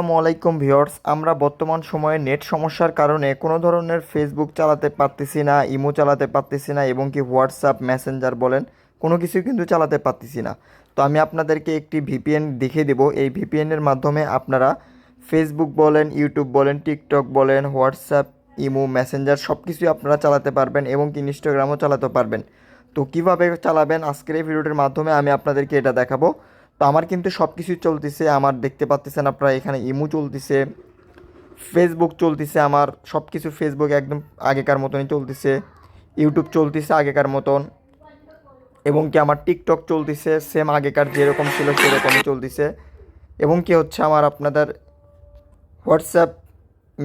আসসালামু আলাইকুম ভিউয়ার্স, আমরা বর্তমান সময়ে নেট সমস্যার কারণে কোনো ধরনের ফেসবুক চালাতে পারতেছি না, ইমো চালাতে পারতেছি না এবং কি হোয়াটসঅ্যাপ মেসেঞ্জার বলেন, কোনো কিছু কিন্তু চালাতে পারতেছি না। তো আমি আপনাদেরকে একটি ভিপিএন দেখিয়ে দেবো। এই ভিপিএনের মাধ্যমে আপনারা ফেসবুক বলেন ইউটিউব বলেন টিকটক বলেন হোয়াটসঅ্যাপ ইমো মেসেঞ্জার সব কিছুই আপনারা চালাতে পারবেন এবং কি ইনস্টাগ্রামও চালাতে পারবেন। তো কীভাবে চালাবেন? আজকের এই ভিডিওটির মাধ্যমে আমি আপনাদেরকে এটা দেখাবো। তো আমার কিন্তু সব কিছুই চলতেছে, আমার দেখতে পাচ্ছেন আপনারা, এখানে ইমো চলতেছে ফেসবুক চলতেছে আমার সব কিছু ফেসবুক একদম আগেকার মতনই চলতেছে ইউটিউব চলতেছে আগেকার মতন, এবং কি আমার টিকটক চলতেছে সেম আগেকার যেরকম ছিল সেরকমই চলতেছে, এবং কি হচ্ছে আমার আপনাদের হোয়াটসঅ্যাপ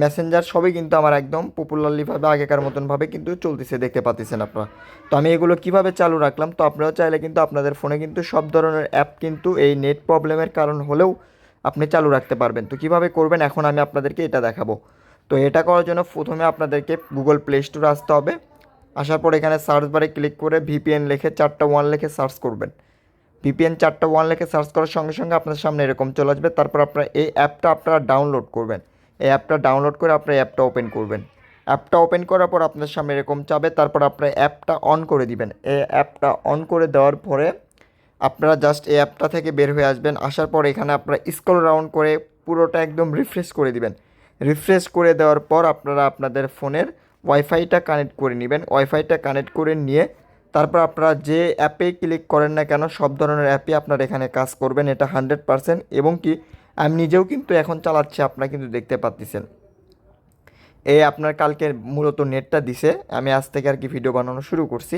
মেসেঞ্জার সবই কিন্তু আমার একদম পপুলারলিভাবে আগেকার মতনভাবে কিন্তু চলতেছে, দেখতে পাচ্ছেন আপনারা। তো আমি এগুলো কীভাবে চালু রাখলাম? তো আপনারাও চাইলে কিন্তু আপনাদের ফোনে কিন্তু সব ধরনের অ্যাপ কিন্তু এই নেট প্রবলেমের কারণ হলেও আপনি চালু রাখতে পারবেন। তো কীভাবে করবেন? এখন আমি আপনাদেরকে এটা দেখাবো। তো এটা করার জন্য প্রথমে আপনাদেরকে গুগল প্লে স্টোরে আসতে হবে। আসার পর এখানে সার্চ বারে ক্লিক করে ভিপিএন লিখে চারটা ওয়ান লিখে সার্চ করবেন। ভিপিএন চারটা ওয়ান লিখে সার্চ করার সঙ্গে সঙ্গে আপনার সামনে এরকম চলে আসবে। তারপর আপনারা এই অ্যাপটা আপনারা ডাউনলোড করবেন। এই অ্যাপটা ডাউনলোড করে আপনার অ্যাপটা ওপেন করবেন। অ্যাপটা ওপেন করার পর আপনার সামনে এরকম চাবে, তারপর আপনার অ্যাপটা অন করে দিবেন। এই অ্যাপটা অন করে দেওয়ার পরে আপনারা জাস্ট এই অ্যাপটা থেকে বের হয়ে আসবেন। আসার পর এখানে আপনারা স্ক্রল রাউন্ড করে পুরোটা একদম রিফ্রেশ করে দিবেন। রিফ্রেশ করে দেওয়ার পর আপনারা আপনাদের ফোনের ওয়াইফাইটা কানেক্ট করে নেবেন। ওয়াইফাইটা কানেক্ট করে নিয়ে তারপর আপনারা যে অ্যাপে ক্লিক করেন না কেন, সব ধরনের অ্যাপে আপনারা এখানে কাজ করবেন। এটা হান্ড্রেড পারসেন্ট এবং কি আমি নিজেও কিন্তু এখন চালাচ্ছি, আপনারা কিন্তু দেখতে পাচ্ছেন এই আপনার কালকে মূলত নেটটা দিছে, আমি আজ থেকে আর কি ভিডিও বানানো শুরু করছি।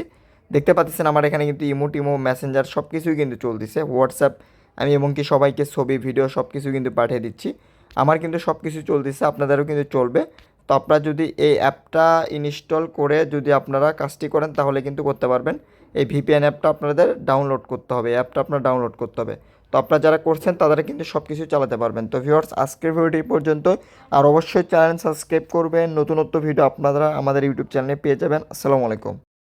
দেখতে পাচ্ছেন আমার এখানে কিন্তু ইমো টিমো মেসেঞ্জার সব কিছুই কিন্তু চলতেছে হোয়াটসঅ্যাপ আমি এবং কি সবাইকে ছবি ভিডিও সব কিছু কিন্তু পাঠিয়ে দিচ্ছি। আমার কিন্তু সব কিছু চলতেছে, আপনাদেরও কিন্তু চলবে। তো আপনারা যদি এই অ্যাপটা ইনস্টল করে যদি আপনারা কাজটি করেন, তাহলে কিন্তু করতে পারবেন। এই ভিপিএন অ্যাপটা আপনাদের ডাউনলোড করতে হবে অ্যাপটা আপনার ডাউনলোড করতে হবে। তো আপনারা যারা করছেন তাদের কিন্তু সব কিছু চালাতে পারবেন। তো ভিউয়ার্স আজকের ভিডিওটি পর্যন্ত আর অবশ্যই চ্যানেল সাবস্ক্রাইব করবেন। নতুনত্ব ভিডিও আপনারা আমাদের ইউটিউব চ্যানেলে পেয়ে যাবেন। আসসালামু আলাইকুম।